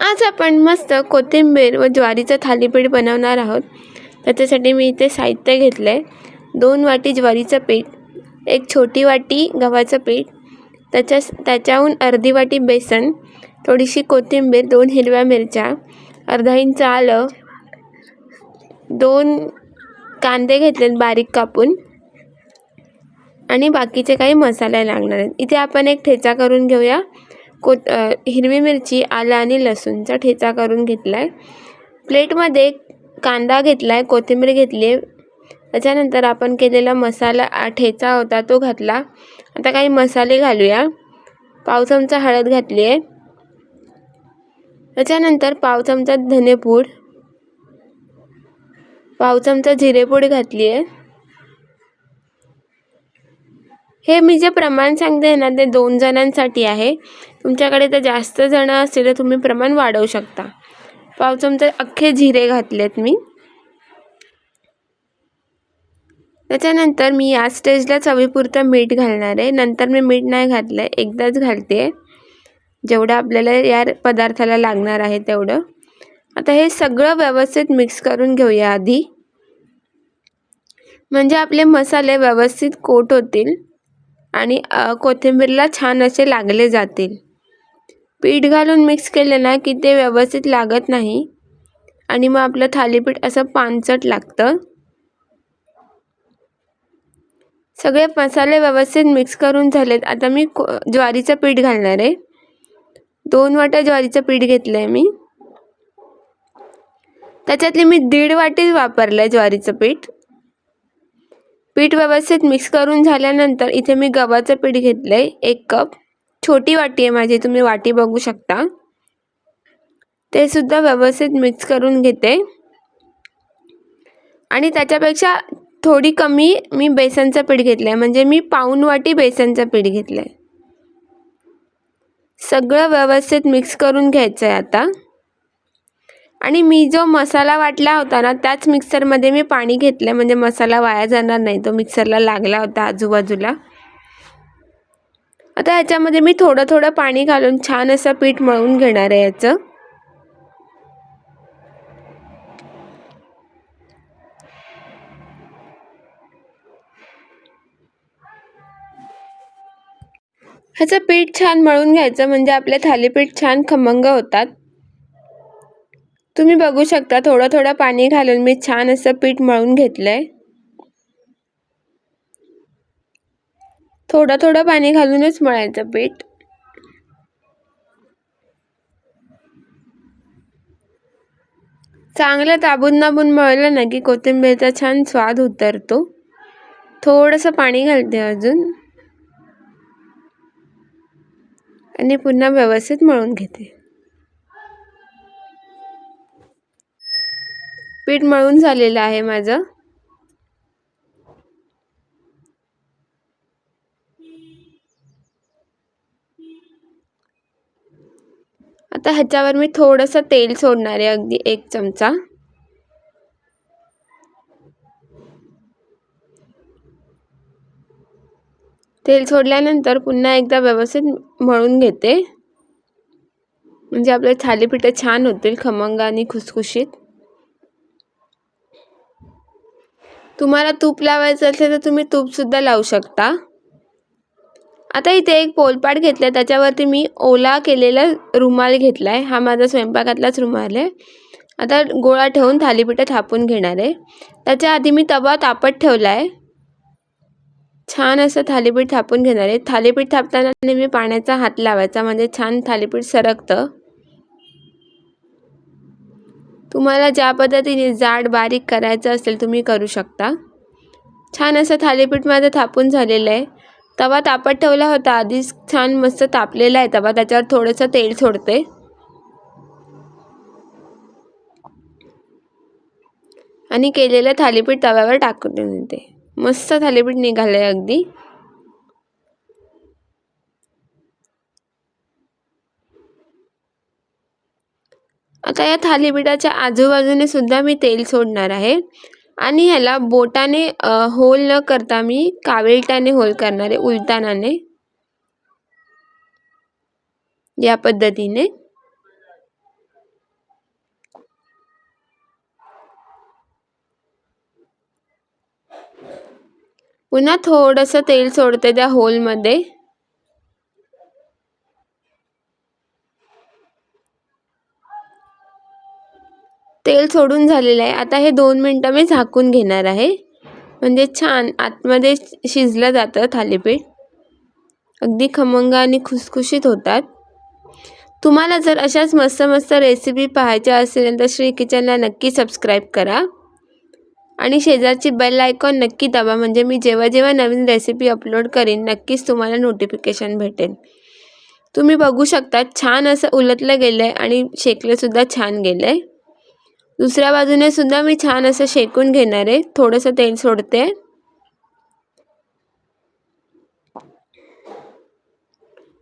आज आपण मस्त कोथिंबीर व ज्वारीचं थालीपीठ बनवणार आहोत. त्याच्यासाठी मी इथे साहित्य घेतलं आहे दोन वाटी ज्वारीचं पीठ एक छोटी वाटी गव्हाचं पीठ त्याच्या त्याच्याहून अर्धी वाटी बेसन थोडीशी कोथिंबीर दोन हिरव्या मिरच्या अर्धा इंच आलं दोन कांदे घेतलेत बारीक कापून आणि बाकीचे काही मसाले लागणार आहेत. इथे आपण एक ठेचा करून घेऊया. को हिरवी मिरची आलं आणि लसूणचा ठेचा करून घेतला आहे प्लेटमध्ये कांदा घेतला आहे कोथिंबीर घेतली आहे. त्याच्यानंतर आपण केलेला मसाला ठेचा होता तो घातला. आता काही मसाले घालूया. पाव चमचा हळद घातली आहे. त्याच्यानंतर पाव चमचा धनेपूड. पाव चमचा जिरेपूड घातली आहे. हे मी जे प्रमाण सांगते ना ते दोन जणांसाठी आहे. तुमच्याकडे तर जास्त जणं असतील तर तुम्ही प्रमाण वाढवू शकता. पाव चमचे अख्खे जिरे घातलेत मी. त्याच्यानंतर मी या स्टेजला चवीपुरतं मीठ घालणार आहे. नंतर मी मीठ नाही घातलं आहे एकदाच घालते. जेवढं आपल्याला या पदार्थाला लागणार आहे तेवढं. आता हे सगळं व्यवस्थित मिक्स करून घेऊया आधी. म्हणजे आपले मसाले व्यवस्थित कोट होतील. आणि कोथिंबीरला छान असे लागले जातील. पीठ घालून मिक्स केले ना की ते व्यवस्थित लागत नाही. आणि मग आपलं थालीपीठ असं पानचट लागतं. सगळे मसाले व्यवस्थित मिक्स करून झालेत. आता मी को ज्वारीचं पीठ घालणार आहे. दोन वाट्या ज्वारीचं पीठ घेतलं आहे मी. त्याच्यातली मी दीड वाटीच वापरलं आहे ज्वारीचं पीठ. पीठ व्यवस्थित मिक्स करून झाल्यानंतर इथे मी गव्हाचं पीठ घेतलं आहे एक कप छोटी वाटी आहे माझी तुम्ही वाटी बघू शकता. ते सुद्धा व्यवस्थित मिक्स करून घेते. आणि त्याच्यापेक्षा थोडी कमी मी बेसनचं पीठ घेतलं आहे म्हणजे मी पाऊन वाटी बेसनचं पीठ घेतलं आहे सगळं व्यवस्थित मिक्स करून घ्यायचं आहे आता. आणि मी जो मसाला वाटला होता ना त्याच मिक्सरमध्ये मी पाणी घेतलं म्हणजे मसाला वाया जाणार नाही. तो मिक्सरला लागला होता आजूबाजूला. आता ह्याच्यामध्ये मी थोडं थोडं पाणी घालून छान असं पीठ मळून घेणार आहे याचं. ह्याचं पीठ छान मळून घ्यायचं. म्हणजे आपले थालीपीठ छान खमंग होतात. तुम्ही बघू शकता थोडं थोडं पाणी घालून मी छान असं पीठ मळून घेतलं आहे थोडं थोडं पाणी घालूनच मळायचं पीठ. चांगलं ताबून दाबून मळलं ना की कोथिंबीरचा छान स्वाद उतरतो. थोडंसं पाणी घालते अजून. आणि पुन्हा व्यवस्थित मळून घेते. पीठ मळून झालेलं आहे माझं. आता ह्याच्यावर मी थोडंसं तेल सोडणार आहे अगदी एक चमचा. तेल सोडल्यानंतर पुन्हा एकदा व्यवस्थित मळून घेते. म्हणजे आपले थालीपीठं छान होतील खमंग आणि खुसखुशीत. तुम्हाला तूप लावायचं असेल तर तुम्ही तूपसुद्धा लावू शकता. आता इथे एक पोलपाट घेतला त्याच्यावरती मी ओला केलेला रुमाल घेतला आहे हा माझा स्वयंपाकातलाच रुमाल आहे. आता गोळा ठेवून थालीपीठं थापून घेणार आहे. त्याच्या आधी मी तवा तापत ठेवला आहे छान असं थालीपीठ थापून घेणार आहे. थालीपीठ थापताना नेहमी पाण्याचा हात लावायचा. म्हणजे छान थालीपीठ सरकतं. तुम्हाला ज्या पद्धतीने जाड बारीक करायचं असेल तुम्ही करू शकता. छान असं थालीपीठ माझं थापून झालेलं आहे. तवा तापत ठेवला होता. आधीच छान मस्त तापलेला आहे तवा. त्याच्यावर थोडंसं तेल सोडते. आणि केलेलं थालीपीठ तव्यावर टाकून देते. मस्त थालीपीठ निघालं आहे अगदी. आता या थालीपीठाच्या आजूबाजूने सुद्धा मी तेल सोडणार आहे. आणि ह्याला बोटाने होल न करता मी कावेलटाने होल करणार आहे उलतानाने. या पद्धतीने. पुन्हा थोडंसं तेल सोडते त्या होलमध्ये. तेल सोडून झालेलं आहे. आता हे दोन मिनटं मी झाकून घेणार आहे. म्हणजे छान आतमध्ये शिजलं जातं थालीपीठ. अगदी खमंग आणि खुसखुशीत होतात. तुम्हाला जर अशाच मस्त मस्त रेसिपी पाहायच्या असेल तर श्री किचनला नक्की सबस्क्राईब करा. आणि शेजारची बेल आयकॉन नक्की दाबा. म्हणजे मी जेव्हा जेव्हा नवीन रेसिपी अपलोड करीन नक्कीच तुम्हाला नोटिफिकेशन भेटेल. तुम्ही बघू शकता छान असं उलटलं गेलं आहे आणि शेकलंसुद्धा छान गेलं आहे दुसऱ्या बाजूने सुद्धा मी छान असं शेकून घेणार आहे. थोडंसं तेल सोडते.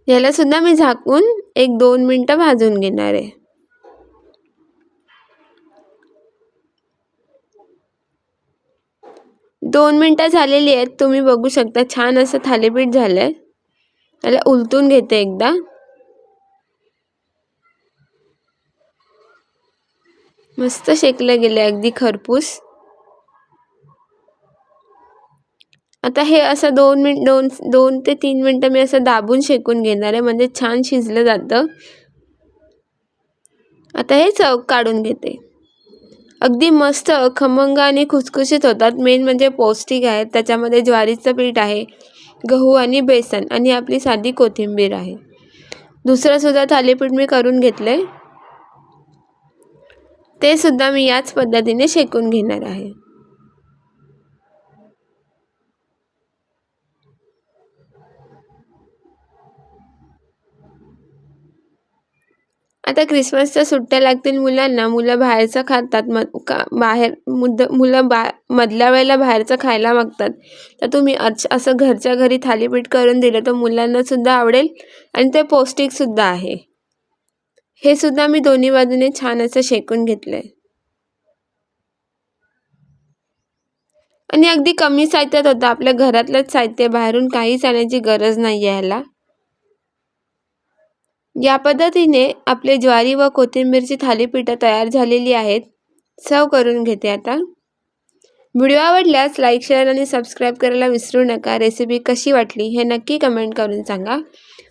याला सुद्धा मी झाकून एक दोन मिनटं भाजून घेणार आहे. दोन मिनटं झालेली आहेत. तुम्ही बघू शकता छान असं थालीपीठ झालंय. त्याला उलटून घेते एकदा. मस्त शेकलं गेलं अगदी खरपूस. आता हे असं दोन मिनिट दोन दोन ते तीन मिनटं मी असं दाबून शेकून घेणार आहे म्हणजे छान शिजलं जातं. आता हे चव काढून घेते. अगदी मस्त खमंग आणि खुसखुशीत होतात. मेन म्हणजे पौष्टिक आहेत त्याच्यामध्ये ज्वारीचं पीठ आहे गहू आणि बेसन आणि आपली साधी कोथिंबीर आहे. दुसरंसुद्धा थालीपीठ मी करून घेतलं आहे ते सुद्धा मी याच पद्धतीने शेकून घेणार आहे. आता क्रिसमसच्या सुट्ट्या लागतील मुलांना. मुलं बाहेरचं खातात. का बाहेर मुद्द मुलं बा मधल्या वेळेला बाहेरचं खायला मागतात. तर तुम्ही असं घरच्या घरी थालीपीठ करून दिलं तर मुलांनासुद्धा आवडेल आणि ते पौष्टिकसुद्धा आहे. हे सुद्धा मी दोन्ही बाजूने छान असं शेकून घेतलंय. आणि अगदी कमी साहित्यात होतं. आपल्या घरातलंच साहित्य बाहेरून काहीच आणायची गरज नाही याला या पद्धतीने आपले ज्वारी व कोथिंबीरची थालीपीठं तयार झालेली आहेत. सर्व करून घेते आता. व्हिडिओ आवडल्यास लाईक शेअर आणि सबस्क्राईब करायला विसरू नका. रेसिपी कशी वाटली हे नक्की कमेंट करून सांगा.